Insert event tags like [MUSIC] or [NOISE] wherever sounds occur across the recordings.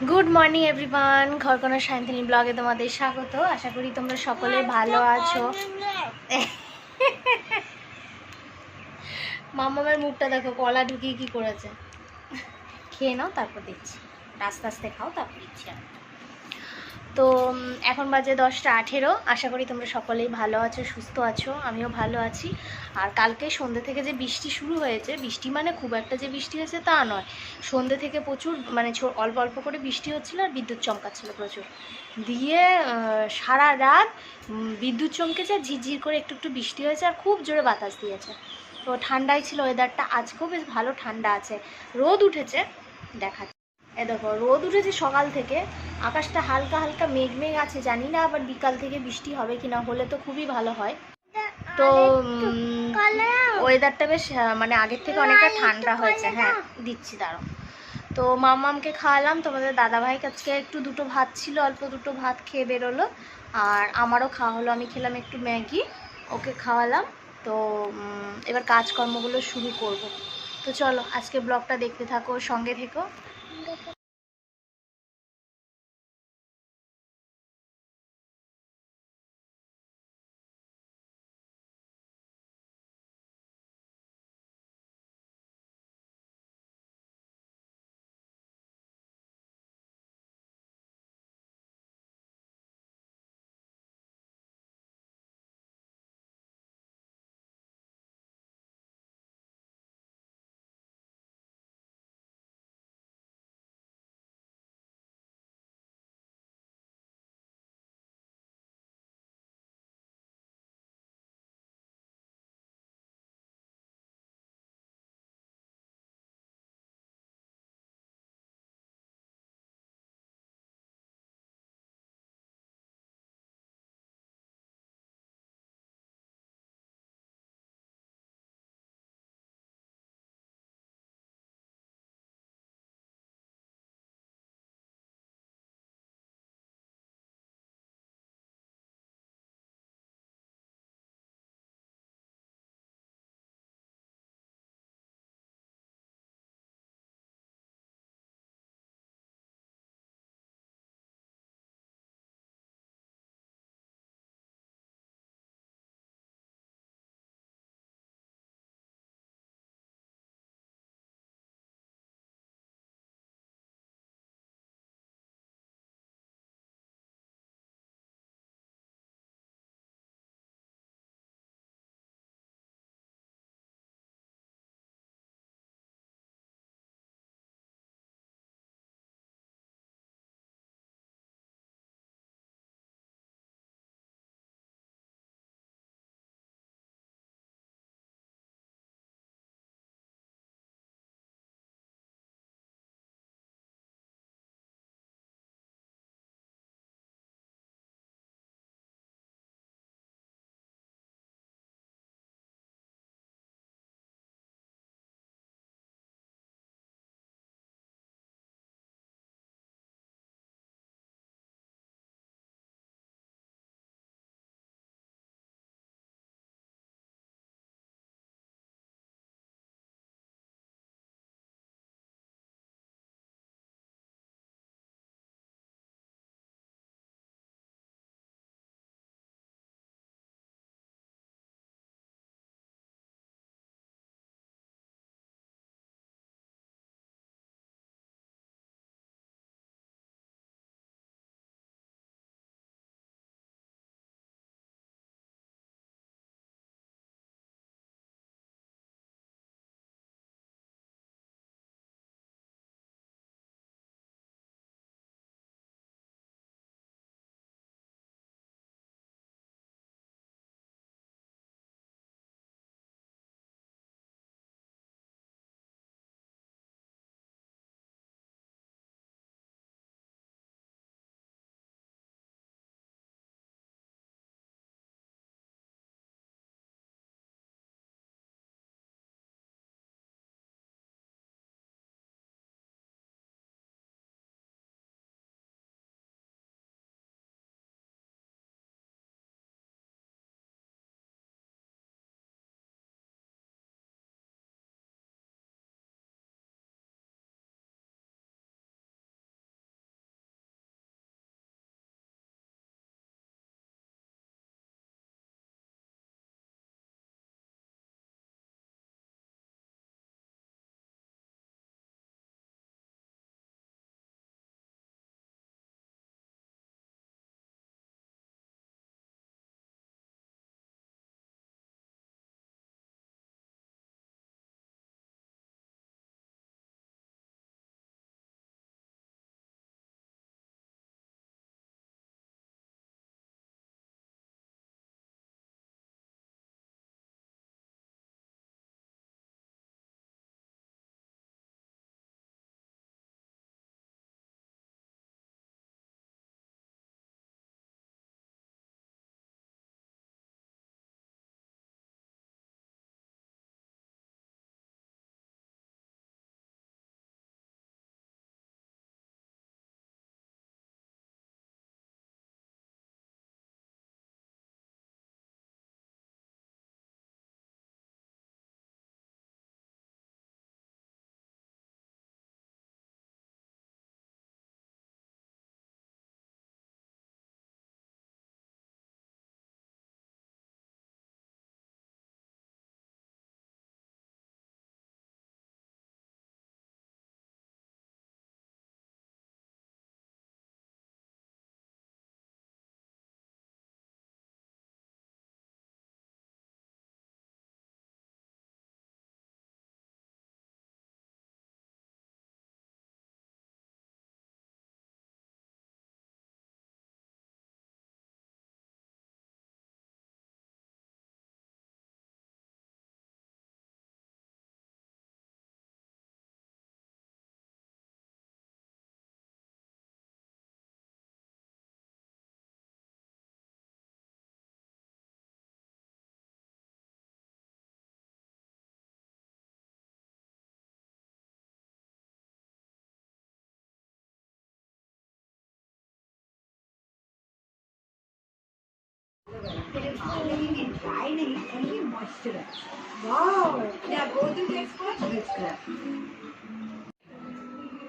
Good morning everyone ঘরকোনা শান্তিনী ব্লগে তোমাদের স্বাগত। আশা করি তোমরা সকলে ভালো আছো। [LAUGHS] মামামের মুখটা দেখো কলা ঢুকিয়ে কি করেছে? খেয়ে নাও তারপর দিচ্ছি। আস্তে আস্তে খাও তারপর দিচ্ছি আমি তো এখন বাজে দশটা আঠেরো। আশা করি তোমরা সকলেই ভালো আছো, সুস্থ আছো, আমিও ভালো আছি। আর কালকে সন্ধ্যে থেকে যে বৃষ্টি শুরু হয়েছে, বৃষ্টি মানে খুব একটা যে বৃষ্টি হয়েছে তা নয়। সন্ধ্যে থেকে প্রচুর মানে অল্প অল্প করে বৃষ্টি হচ্ছিল আর বিদ্যুৎ চমকাচ্ছিলো প্রচুর। দিয়ে সারা রাত বিদ্যুৎ চমকেছে ঝিরঝির করে একটু একটু বৃষ্টি হয়েছে আর খুব জোরে বাতাস দিয়েছে। তো ঠান্ডাই ছিল ওয়েদারটা আজকেও বেশ ভালো ঠান্ডা আছে। রোদ উঠেছে, দেখাচ্ছে। এ দেখো রোদ উঠেছে সকাল থেকে। আকাশটা হালকা হালকা মেঘ মেঘ আছে জানি না আবার বিকাল থেকে বৃষ্টি হবে কিনা হলে তো খুবই ভালো হয়। তো ওয়েদারটা বেশ মানে আগের থেকে অনেকটা ঠান্ডা হয়েছে। হ্যাঁ দিচ্ছি দাঁড়াও। তো মামামকে খাওয়ালাম তোমাদের দাদাভাই কাছকে একটু দুটো ভাত ছিল অল্প দুটো ভাত খেয়ে বেরোলো। আর আমারও খাওয়া হলো আমি খেলাম একটু ম্যাগি ওকে খাওয়ালাম। তো এবার কাজকর্মগুলো শুরু করব। তো চলো আজকে ব্লগটা দেখতে থাকো সঙ্গে থেকো।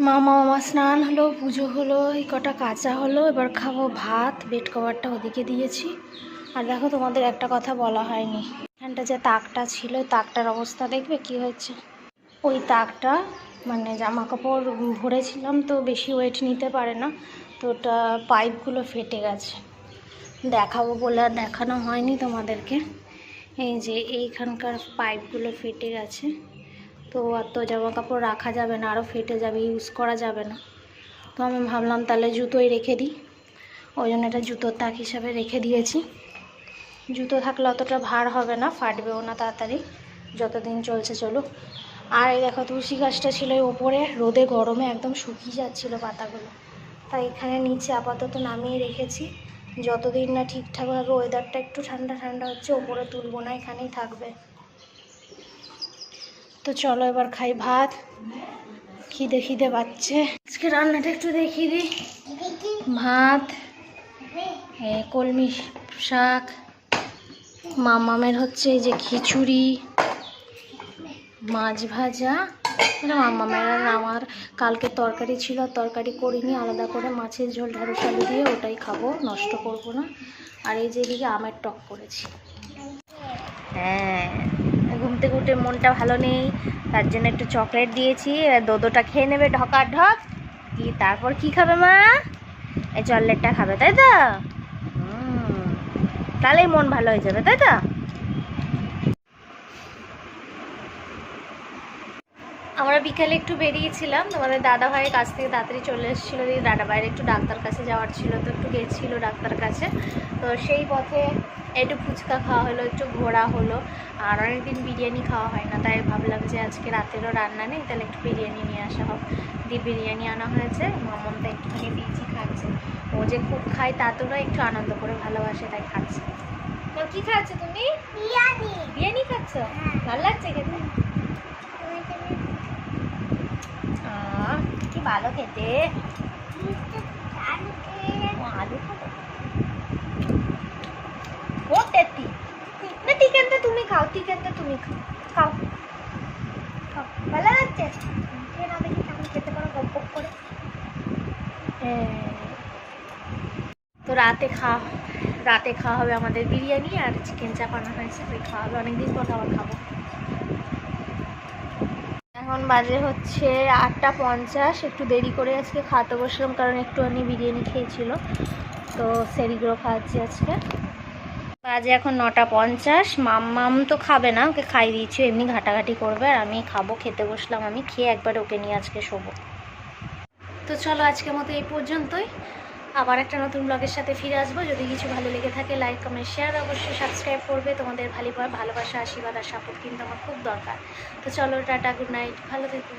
মামা মামা, স্নান হলো, পুজো হলো, এই কটা কাঁচা হলো, এবার খাব ভাত বেড কভারটা ওদিকে দিয়েছি। আর দেখো, তোমাদের একটা কথা বলা হয়নি। এখানটা যে তাকটা ছিল তাকটার অবস্থা দেখবে, কি হয়েছে? ওই তাকটা মানে জামা কাপড় ভরেছিলাম, তো বেশি ওয়েট নিতে পারে না, তো ওটা পাইপগুলো ফেটে গেছে। দেখাবো বলে আর দেখানো হয়নি তোমাদেরকে। এই যে এইখানকার পাইপগুলো ফেটে গেছে। তো আর তো জামা কাপড় রাখা যাবে না আরও ফেটে যাবে ইউজ করা যাবে না। তো আমি ভাবলাম তাহলে জুতোই রেখে দিই। ওই জন্য এটা জুতোর তাক হিসাবে রেখে দিয়েছি। জুতো থাকলে অতটা ভার হবে না, ফাটবেও না তাড়াতাড়ি। যতদিন চলছে চলুক। আর এই দেখো তুলসী গাছটা ছিল ওপরে, রোদে গরমে একদম শুকিয়ে যাচ্ছিল পাতাগুলো। তাই এখানে নিচে আপাতত নামিয়ে রেখেছি। যতদিন না ঠিকঠাকভাবে ওয়েদারটা একটু ঠান্ডা ঠান্ডা হচ্ছে, ওপরে তুলবো না, এখানেই থাকবে। তো চলো এবার খাই ভাত। খিদে খিদে পাচ্ছে। আজকে রান্নাটা একটু দেখিয়ে দিই। ভাত কলমি শাক, মামামের হচ্ছে এই যে খিচুড়ি, মাছ ভাজা। এটা মামামের আর আমার কালকে তরকারি ছিল, আর তরকারি করিনি, আলাদা করে মাছের ঝোল ঢেঁড়স আলু দিয়ে ওটাই খাব, নষ্ট করব না। আর এই যে এদিকে আমের টক করেছি। হ্যাঁ ঘুম থেকে মনটা ভালো নেই, তার জন্য একটু চকলেট দিয়েছি দোদোটা খেয়ে নেবে ঢকার ঢক। কি তারপর কি খাবে মা? এই চকলেটটা খাবে, তাই তো? তাহলেই মন ভালো হয়ে যাবে, তাই তো? আমরা বিকালে একটু বেরিয়েছিলাম তোমাদের দাদা ভাইয়ের কাছ থেকে তাড়াতাড়ি চলে এসেছিল দিয়ে দাদা ভাইয়ের একটু ডাক্তার কাছে যাওয়ার ছিল তো একটু গেছিল ডাক্তার কাছে। তো সেই পথে একটু ফুচকা খাওয়া হলো একটু ঘোরা হলো আর অনেকদিন বিরিয়ানি খাওয়া হয় না তাই ভাবলাম যে আজকে রাতেরও রান্না নেই তাহলে একটু বিরিয়ানি নিয়ে আসা হোক। দিয়ে বিরিয়ানি আনা হয়েছে মামন মামনটা একটুখানি দিয়েছি খাচ্ছে। ও যে খুব খায় তা তো একটু আনন্দ করে ভালোবাসে তাই খাচ্ছে। তো কি খাচ্ছ তুমি? বিরিয়ানি। খাচ্ছ? ভালো লাগছে খেতে আহ, কি ভালো খেতে? আলু খাব? ও তেতি না চিকেনটা তুমি খাও চিকেনটা তুমি খাও। খাও। খাও। ভালো লাগছে? খেয়ে না দেখি কেমন খেতে পারো গপ করে। হ্যাঁ। তো রাতে খাওয়া রাতে খাওয়া হবে আমাদের বিরিয়ানি আর চিকেন চাপ আনা হয়েছে খাওয়া হবে। অনেকদিন পর আবার খাব। এখন বাজে হচ্ছে আটটা পঞ্চাশ, একটু দেরি করে আজকে খাতে বসলাম কারণ একটুখানি বিরিয়ানি খেয়েছিল। তো সেরিগুলো খাওয়াচ্ছি আজকে। বাজে এখন নটা পঞ্চাশ, মাম্মাম তো খাবে না, ওকে খাই দিয়েছি এমনি ঘাটাঘাটি করবে আর আমি খাব, খেতে বসলাম আমি, খেয়ে একবার ওকে নিয়ে আজকে শোবো। তো চলো আজকের মতো এই পর্যন্তই। আবার একটা নতুন ব্লগের সাথে ফিরে আসব। যদি কিছু ভালো লেগে থাকে লাইক কমেন্ট শেয়ার অবশ্যই সাবস্ক্রাইব করবে। তোমাদের ভালো ভালোবাসা, আশীর্বাদ আর সাপোর্ট কিন্তু আমার খুব দরকার। তো চলো, টাটা গুড নাইট ভালো থেকো।